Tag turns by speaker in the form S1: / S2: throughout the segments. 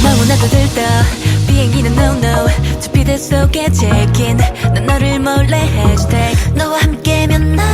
S1: 너무나도 들떠. 비행기는 no no. 주피대 속에 check in 난 너를 몰래 해시태 너와 함께면 나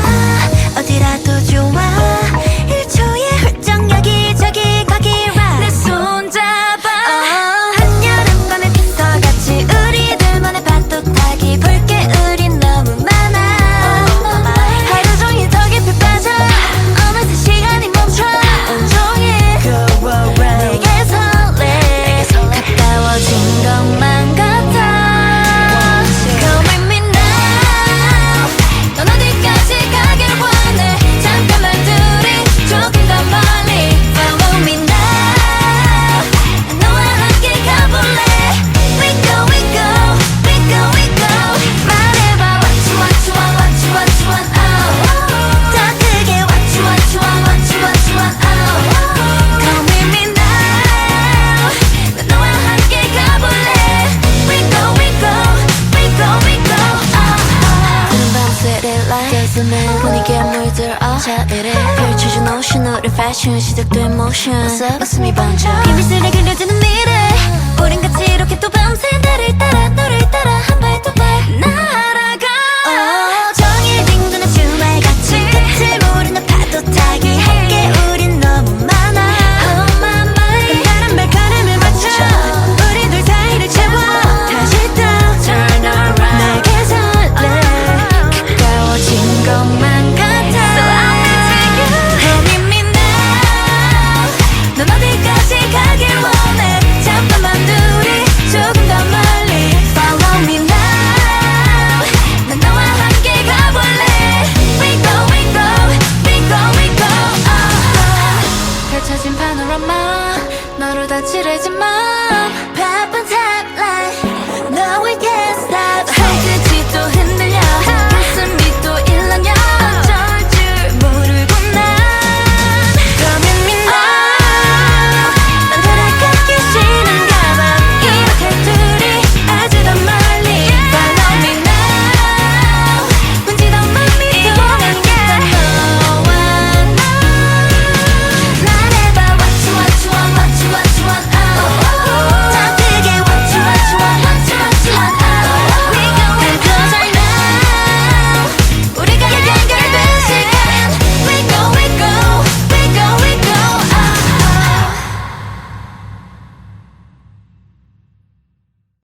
S1: 눈을 분위기에 물들어 자 이래 펼쳐진 오션 우리 패션 시작된 모션 웃음, 웃음이 번져. 비밀스레 그려지는 미래. 우린 같이 이렇게 또 밤새 너로 다칠해진 마음. 바쁜 timeline 너에게